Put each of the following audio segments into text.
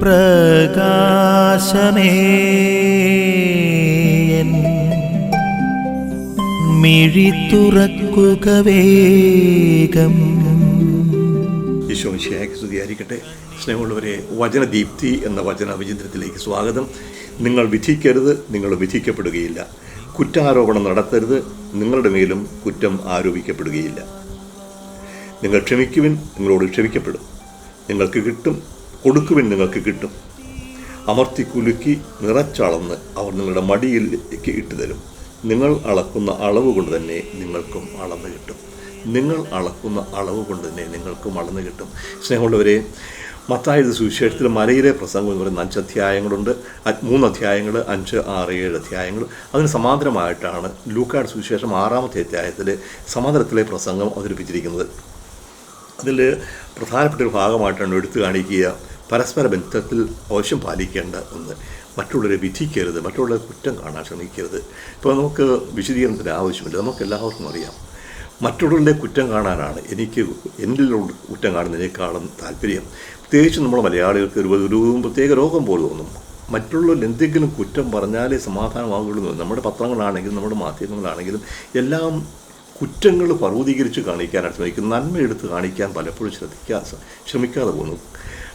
പ്രകാശമേ. മിഴി തുറക്കുക വേഗം. ഈശോ മിശിഹായ്ക്ക് സ്തുതിയായിരിക്കട്ടെ. സ്നേഹമുള്ളവരെ വചനദീപ്തി എന്ന വചന വിചിത്രത്തിലേക്ക് സ്വാഗതം. നിങ്ങൾ വിധിക്കരുത് നിങ്ങൾ വിധിക്കപ്പെടുകയില്ല. കുറ്റാരോപണം നടത്തരുത് നിങ്ങളുടെ മേലും കുറ്റം ആരോപിക്കപ്പെടുകയില്ല. നിങ്ങൾ ക്ഷമിക്കുവിൻ നിങ്ങളോട് ക്ഷമിക്കപ്പെടും. നിങ്ങൾക്ക് കിട്ടും കൊടുക്കുവിൻ നിങ്ങൾക്ക് കിട്ടും. അമർത്തി കുലുക്കി നിറച്ചളന്ന് അവർ നിങ്ങളുടെ മടിയിലേക്ക് ഇട്ടു തരും നിങ്ങൾ അളക്കുന്ന അളവ് കൊണ്ട് തന്നെ നിങ്ങൾക്കും അളന്ന് കിട്ടും. നിങ്ങൾ അളക്കുന്ന അളവ് കൊണ്ട് തന്നെ നിങ്ങൾക്കും അളന്ന് കിട്ടും. സ്നേഹമുള്ളവരെ മത്തായത് സുവിശേഷത്തിൽ മലയിലെ പ്രസംഗം എന്ന് പറയുന്ന അഞ്ച് അധ്യായങ്ങളുണ്ട്. മൂന്ന് അധ്യായങ്ങൾ അഞ്ച് ആറ് ഏഴ് അധ്യായങ്ങൾ. അതിന് സമാന്തരമായിട്ടാണ് ലൂക്കാട് സുവിശേഷം ആറാമത്തെ അധ്യായത്തിൽ സമാന്തരത്തിലെ പ്രസംഗം അവതരിപ്പിച്ചിരിക്കുന്നത്. അതിൽ പ്രധാനപ്പെട്ട ഒരു ഭാഗമായിട്ടാണ് എടുത്തു കാണിക്കുക. പരസ്പര ബന്ധത്തിൽ ആവശ്യം പാലിക്കേണ്ട ഒന്ന്. മറ്റുള്ളവരെ വിധിക്കരുത് മറ്റുള്ളവരെ കുറ്റം കാണാൻ ശ്രമിക്കരുത്. ഇപ്പോൾ നമുക്ക് വിശദീകരണത്തിന് ആവശ്യമില്ല. നമുക്ക് എല്ലാവർക്കും അറിയാം. മറ്റുള്ളവരുടെ കുറ്റം കാണാനാണ് എനിക്ക് എന്നിലുള്ള കുറ്റം കാണുന്നതിനേക്കാളും താല്പര്യം. പ്രത്യേകിച്ച് നമ്മൾ മലയാളികൾക്ക് ഒരു ഒരു പ്രത്യേക രോഗം പോലെ തോന്നും. മറ്റുള്ളവരിൽ എന്തെങ്കിലും കുറ്റം പറഞ്ഞാലേ സമാധാനമാകുള്ളൂ നമ്മുടെ പത്രങ്ങളാണെങ്കിലും നമ്മുടെ മാധ്യമങ്ങളാണെങ്കിലും എല്ലാം കുറ്റങ്ങൾ പർവതീകരിച്ച് കാണിക്കാനാണ് ശ്രമിക്കുന്നത്. നന്മ എടുത്ത് കാണിക്കാൻ പലപ്പോഴും ശ്രദ്ധിക്കാ ശ്രമിക്കാതെ പോകുന്നു.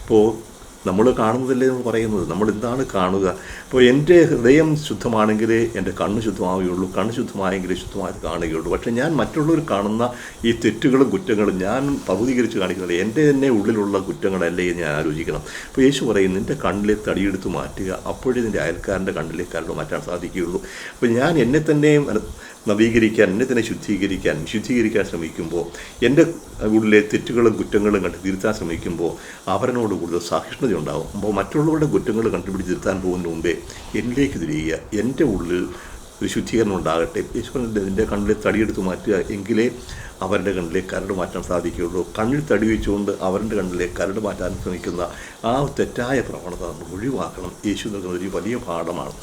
അപ്പോൾ നമ്മൾ കാണുന്നതല്ലേ നമ്മൾ പറയുന്നത്. നമ്മൾ എന്താണ് കാണുക? അപ്പോൾ എന്റെ ഹൃദയം ശുദ്ധമാണെങ്കിലേ എന്റെ കണ്ണ് ശുദ്ധമാവുകയുള്ളൂ. കണ്ണ് ശുദ്ധമായെങ്കിലേ ശുദ്ധമായത് കാണുകയുള്ളൂ. പക്ഷേ ഞാൻ മറ്റുള്ളവർ കാണുന്ന ഈ തെറ്റുകളും കുറ്റങ്ങളും ഞാൻ പർവതീകരിച്ച് കാണിക്കുന്നത് എന്റെ തന്നെ ഉള്ളിലുള്ള കുറ്റങ്ങളല്ലേ ഞാൻ ആലോചിക്കണം. അപ്പോൾ യേശു പറയും നിന്റെ കണ്ണിലെ തടിയെടുത്ത് മാറ്റുക. അപ്പോഴേ നിന്റെ അയൽക്കാരന്റെ കണ്ണിലെ മാറ്റാൻ സാധിക്കുകയുള്ളൂ. അപ്പോൾ ഞാൻ എന്നെ തന്നെ നവീകരിക്കാൻ എന്നെ തന്നെ ശുദ്ധീകരിക്കാൻ ശുദ്ധീകരിക്കാൻ ശ്രമിക്കുമ്പോൾ എന്റെ ഉള്ളിലെ തെറ്റുകളും കുറ്റങ്ങളും കണ്ട് തിരുത്താൻ ശ്രമിക്കുമ്പോൾ അവരനോട് കൂടുതൽ സഹിഷ്ണുത ഉണ്ടാകും അപ്പോൾ മറ്റുള്ളവരുടെ കുറ്റങ്ങൾ കണ്ടുപിടിച്ച് തിരുത്താൻ പോകുന്നതിന് മുമ്പേ എന്നിലേക്ക് തിരിയുക. എന്റെ ഉള്ളിൽ ഒരു ശുദ്ധീകരണം ഉണ്ടാകട്ടെ. യേശുവിന്റെ കണ്ണിലെ തടിയെടുത്ത് മാറ്റുക എങ്കിലേ അവരുടെ കണ്ണിലെ കരട് മാറ്റാൻ സാധിക്കുകയുള്ളൂ. കണ്ണിൽ തടി വെച്ചുകൊണ്ട് അവരുടെ കണ്ണിലെ കരട് മാറ്റാൻ ശ്രമിക്കുന്ന ആ തെറ്റായ പ്രവണത നമ്മൾ ഒഴിവാക്കണം. യേശു നൽകുന്ന ഒരു വലിയ പാഠമാണ്.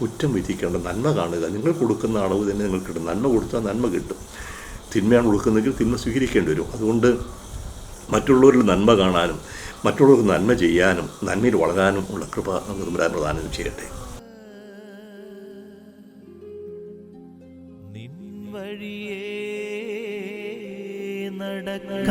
കുറ്റം വിധിക്കേണ്ട നന്മ കാണുക. നിങ്ങൾ കൊടുക്കുന്ന അളവ് തന്നെ നിങ്ങൾക്ക് കിട്ടും. നന്മ കൊടുത്താൽ നന്മ കിട്ടും. തിന്മയാണ് കൊടുക്കുന്നതെങ്കിൽ തിന്മ സ്വീകരിക്കേണ്ടി വരും. അതുകൊണ്ട് മറ്റുള്ളവരിൽ നന്മ കാണാനും മറ്റുള്ളവർക്ക് നന്മ ചെയ്യാനും നന്മയിൽ വളരാനും ഉള്ള കൃപ നമുക്ക് തമ്പുരാൻ പ്രദാനം ചെയ്യട്ടെ. വഴിയേ നടക്ക